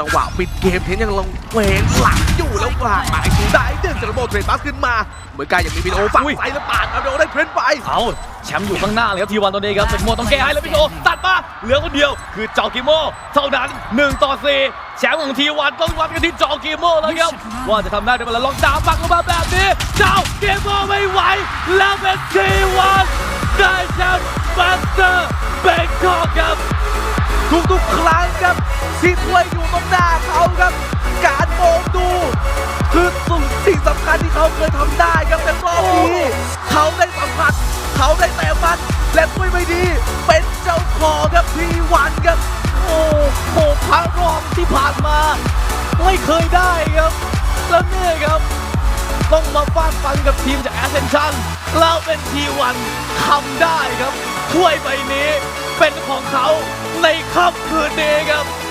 จังหวะปิดเกมเทนยังลงเวงหลังอยู่แล้วกลางมาอีกทีได้ดึงจากระบบเทรนบัสขึ้นมา เหมือนกันยังมีวิดีโอฝั่งอุ้ยไซด์แล้วปาดเอาโดได้เทรนไป เอาแชมป์อยู่ข้างหน้าเลยครับทีวันตัวนี้ครับเป็นโมต้องแก้ให้แล้วพี่โตตัดมาเหลือคนเดียวคือจอกิโมเท่านั้น 1 ต่อ4แชมป์ของทีวันต้องวัดกันที่จอกิโมแล้วครับว่าจะทำได้หรือเปล่าแล้วลองดาวปักลงมาแบบนี้เจ้ากิโมไม่ไหวแล้วเป็นทีวันได้แชมป์มาสเตอร์เบงคอกครับ ทุกๆครั้งครับที่ถ้วยอยู่ตรงหน้าเขาครับ การมองดู คือสิ่งสิ่งสำคัญที่เขาเคยทำได้ครับแต่รอบนี้เขาได้สัมผัส เขาได้แต่มันและถ้วยไม่ดี เป็นเจ้าของครับทีวันครับโอ้โหพระรองที่ผ่านมา ไม่เคยได้ครับแล้วเนี่ยครับต้องมาฟาดฟันกับทีมจากแอสเซนชั่นแล้วเป็นทีวันทำได้ครับถ้วยใบนี้เป็นของเขา ในค่ำคืนนี้ครับ